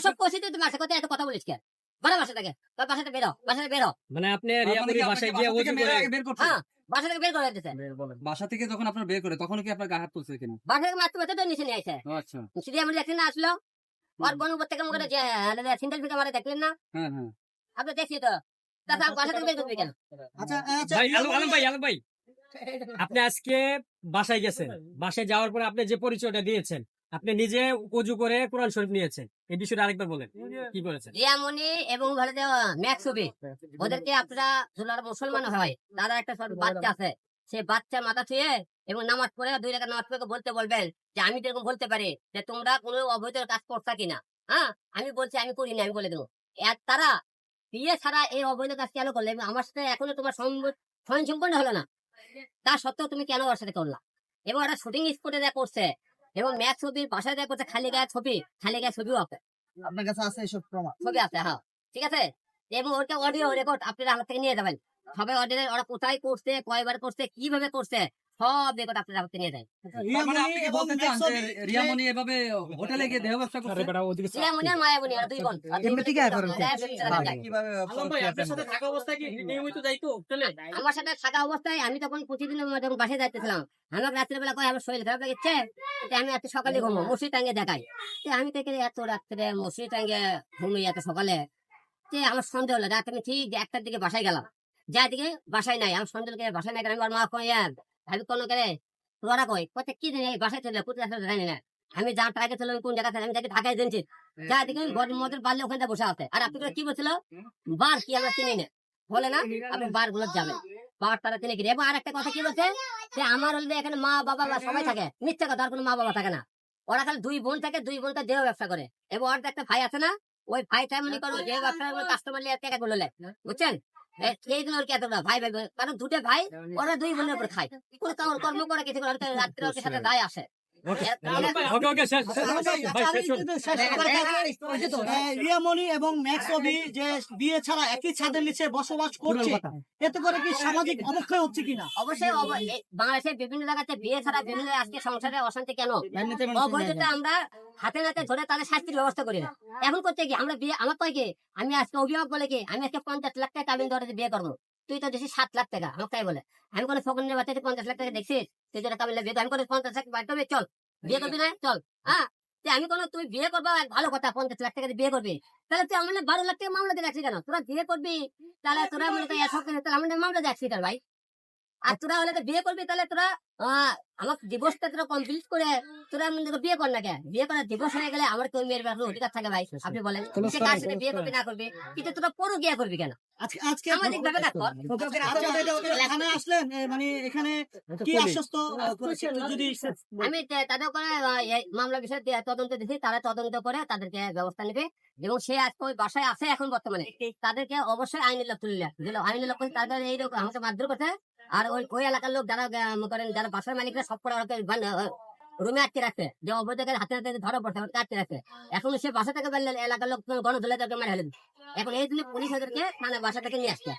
এসব বাসা এত কথা বলিস কেন? বাড়া বাসা থেকে। তোর বাসাতে বেরো বাসাতে বেরো মানে আপনি মানে রিয়াপুরি বাসায় গিয়ে বাসা থেকে ওজু মেরে করে বের করছে? হ্যাঁ বাসা থেকে বের করে দিতেছে। বাসা থেকে যখন আপনার বের করে তখন কি আপনার গায়ে হাত তুলছে কিনা? বাসা থেকে মারতে মারতে তো নিচে নিয়ে আসে। আচ্ছা। সিধি আমি দেখলেন না আসলো? বোন উপর থেকে মুখে যে সিন্ডেল ফিকে মারে দেখলেন না? হ্যাঁ হ্যাঁ। আপনি দেখছি তো। তাছাড়া বাসা থেকে বের করবি কেন? আচ্ছা আচ্ছা। ভাই আলম আলম ভাই আলম ভাই। আপনি আজকে বাসায় গেছেন। বাসায় যাওয়ার পরে আপনি যে পরিচয়টা দিয়েছেন আপনি নিজে উজু করে কোরআন শরীফ নিয়েছেন। এই বিষয়টা আরেকবার বলেন, কি করেছেন? রিয়ামণি এবং ভারতে ম্যাক্স ছবি ওদেরকে আপনারা যারা মুসলমান হয়, তারা একটা বাচ্চা আছে, সে বাচ্চা মাথা ছুঁয়ে এবং নামাজ পড়ে দুই রেখা নামাজ পড়ে বলতে বলবেন যে, আমি তো এরকম বলতে পারি যে, তোমরা কোনো অবৈধ কাজ করছা কিনা? হ্যাঁ আমি বলছি, আমি করিনি আমি বলে দেবো। তারা বিয়ে ছাড়া এই অবৈধ কাজ কেন করলে? এবং আমার সাথে এখনও তোমার স্বয়ং সম্পন্ন হলো না? তা সত্ত্বেও তুমি কেন ওর সাথে করলা? এবং একটা শুটিং স্পটে যা করছে এবং ম্যাথ ছবি বাসায় দেয়া করছে খালি গায়ে ছবি খালি গায়ে ছবিও আছে। আপনার কাছে আছে এসব প্রমাণ? ছবি আছে হ্যাঁ। ঠিক আছে? এবং ওটা অডিও রেকর্ড আপনারা আমার থেকে নিয়ে যাবেন। সবাই অডিও ওরা কোথায় করছে কয়বার করছে কীভাবে করছে সব রেকর্ড আপনারা নিয়ে তার মানে যে রিয়ামণি এভাবে হোটেলে গিয়ে দেহ ব্যবসা করছে? রিয়ামণি আর মায়ামণি আর দুই বোন। আর দুই এমনি টিকা করেন হ্যাঁ, হ্যাঁ, হ্যাঁ। কীভাবে থাকা অবস্থায় কি নিয়মিত যাইতো হোটেলে? আমার সাথে থাকা অবস্থায় আমি তখন প্রতিদিন যখন বাসায় যাইতেছিলাম আমার রাত্রে বেলা কয় আমার শরীর খারাপ লাগছে? আমি এত সকালে ঘুমো মশি টাঙ্গে দেখাই। আমি থেকে এত রাত্রে মশি টাঙ্গে ঘুমিয়ে এত সকালে যে আমার সন্দেহ হলো। রাত আমি ঠিক একটার দিকে বাসায় গেলাম। যার দিকে বাসায় নাই আমার সন্দেহ বাসায় নাই কারণ আমার মা কয় আমি কোনো করে তোরা কয় কোথায় কি জানি বাসায় চলে কোথায় আসলে জানি না? আমি যা টাকা ছিল কোন জায়গা আমি তাকে ঢাকায় দিনছি দিকে আমি বড় মদের পারলে ওখানে বসে আছে। আর আপনি কি বলছিল? বার কি আমরা চিনি না। বলে না, আপনি বারগুলো যাবেন। বার তারা চিনে আর একটা কথা কি বলছে? যে আমার হলে এখানে মা, বাবা, বা সবাই থাকে। মিথ্যা কথা, আর কোনো মা, বাবা থাকে না। ওরা খালি দুই বোন থাকে, দুই বোন তার দেহ ব্যবসা করে। এবং ওর একটা ভাই আছে না? ওই ভাইটা মনে করো দেহ ব্যবসা কাস্টমার নিয়ে টাকা গুলো বুঝছেন? এ- এই জন্য কি এতটা ভাই কারণ দুটো ভাই ওরা দুই বোনের উপর খায়। কোনো কর্ম করে কিছু করে রাত্রে ওর সাথে দায় আসে। ওকে ওকে শেষ শেষ। ভাই শেষ করুন। রিয়ামণি এবং ম্যাক্স অবি যে বিয়ে ছাড়া একই ছাদের নিচে বসবাস করছে এতে করে কি সামাজিক অবক্ষয় হচ্ছে কিনা? অবশ্যই বাংলাদেশের বিভিন্ন জায়গাতে বিয়ে ছাড়া বিভিন্ন আজকে সংসারে অশান্তি কেন? অবৈধতা আমরা হাতে নাতে ধরে তাদের শাস্তির ব্যবস্থা করি না। এখন করতে কি আমরা বিয়ে আমার কয় কি? আমি আজকে অভিভাবক বলে কি? আমি আজকে পঞ্চাশ লাখ টাকা কাবিন ধরে বিয়ে করব। তুই তো দেখছিস সাত লাখ টাকা আমাকে তাই বলে। আমি কোনো ফোনের বাচ্চাতে পঞ্চাশ লাখ টাকা দেখছিস? বিয়ে আমি কোনো পঞ্চাশ লাখ বাড়ি করবি চল। বিয়ে করবি না চল। হ্যাঁ? আমি কোনো তুই বিয়ে করব ভালো কথা পঞ্চাশ লাখ টাকা বিয়ে করবি। তাহলে তুই আমার বারো লাখ টাকা মামলা দিয়ে রাখছি কেন? তোরা বিয়ে করবি তাহলে তোরা মনে করি মামলা দিয়ে রাখছি কেন ভাই? আর তোরা হলে তো বিয়ে করবি তাহলে তোরা আমার ডিভোর্সটা তোরা কমপ্লিট করে তোরা মনে বিয়ে কর না কে বিয়ে করার ডিভোর্স হয়ে গেলে আমার কেউ মেয়ের ব্যাপারে অধিকার থাকে ভাই আপনি বলেন। সে কার সাথে বিয়ে করবি না করবি কিন্তু তোরা পরও বিয়ে করবি কেন? আজকে আজকে সামাজিক ভাবে কাজ কর এখানে আসলেন মানে এখানে কি আশ্বস্ত আহ, করেছে একটু যদি আমি তাদের করে মামলা বিষয়ে তদন্ত তারা তদন্ত করে তাদেরকে ব্যবস্থা নেবে। এবং সে আজকে ওই বাসায় আছে এখন বর্তমানে। তাদেরকে অবশ্যই আইনের লোক দিল আইনের লোক তাদের এই লোক আমাকে মারধর করছে। আর ওই ওই এলাকার লোক যারা করেন যারা বাসার মালিকরা সব করে রুমে আটকে রাখছে যে অবৈধ হাতে হাতে ধরা পড়ছে আটকে রাখছে এখন সে বাসা থেকে বেরলে এলাকার লোক গণ গণধুলে তাকে মেরে দিবে। এখন এই জন্য পুলিশ ওদেরকে থানা বাসা থেকে নিয়ে আসছে।